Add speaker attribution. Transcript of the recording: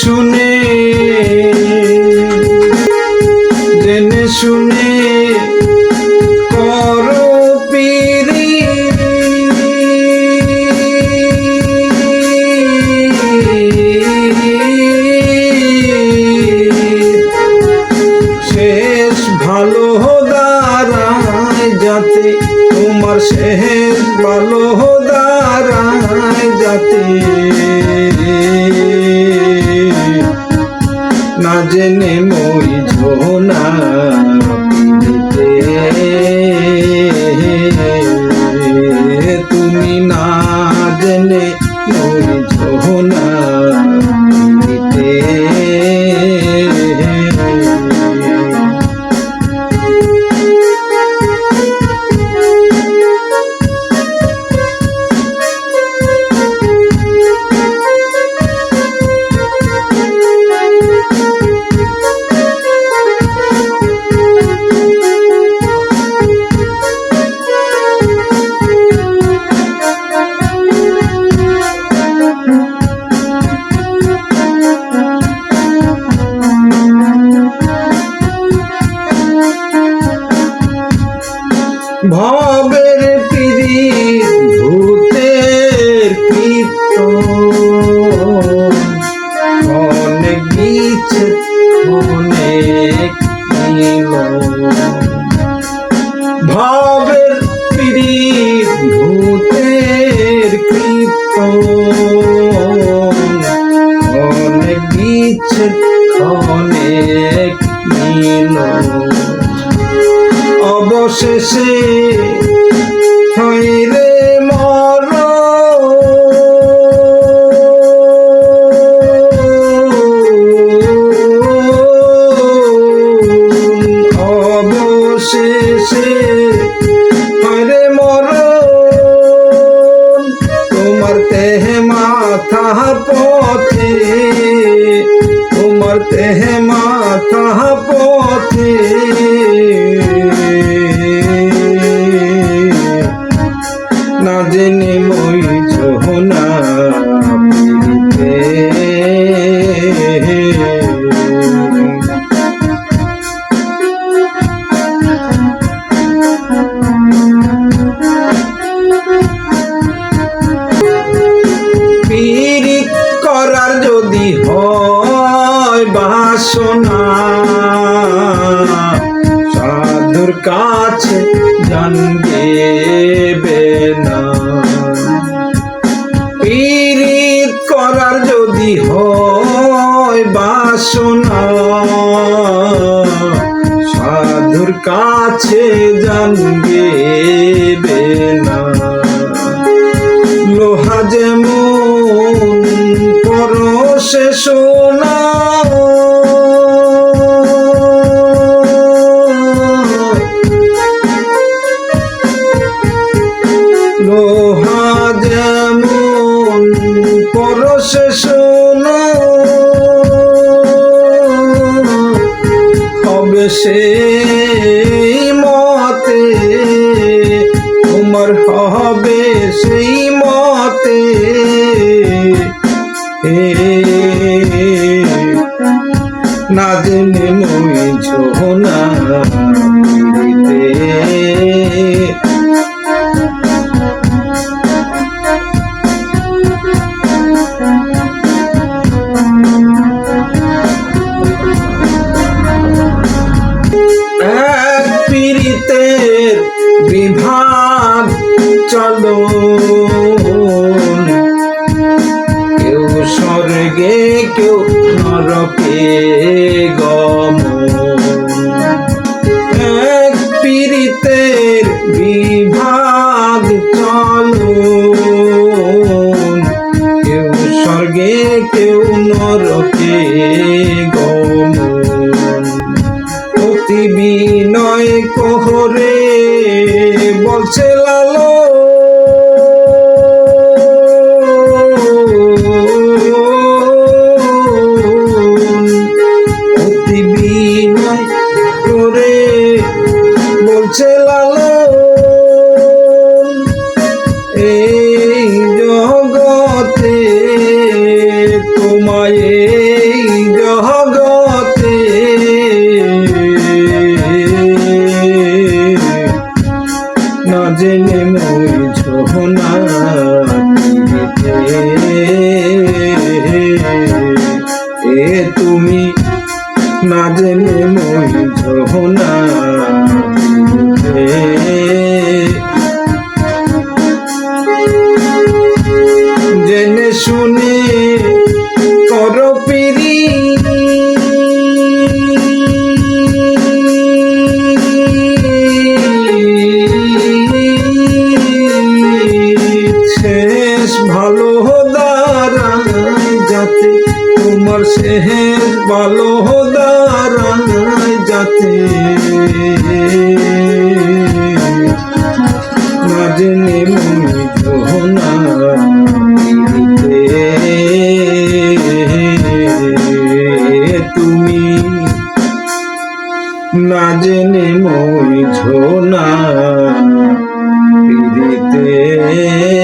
Speaker 1: শুনে জেনে শুনে করো পিরি। শেষ ভালো দাঁড়ায় যাতে তোমার শেষ ভালো দাঁড়ায় যাতে। না জেনে মই ঝোনা ভবের পিড়ি ভূতের কীর্ত অনেক ভবের পিড়ি ভূতের কীর্ত অনেক গিছে বাসনা সাধুর কাছে জানবে বাসনা সাধুর কাছে জানবে না। লোহা যেমন পরশে সোনা সেই মতে তোমার হবে সেই মতে। না জেনে বিভাগ, চলো। কেউ স্বর্গে, কেউ নরকে গম এক পীড়িতের বিভাগ, চলো। কেউ স্বর্গে, কেউ নরকে গম অতি বিনয় কোহরে না জেনে মই ঝোনা জেনে শুনে করো পিরি। শেষ ভালো সেহের বলো দাঁড়ায় যাতে না জেনে মনে তুমি। না জেনে মই ঝোনা পিড়িতে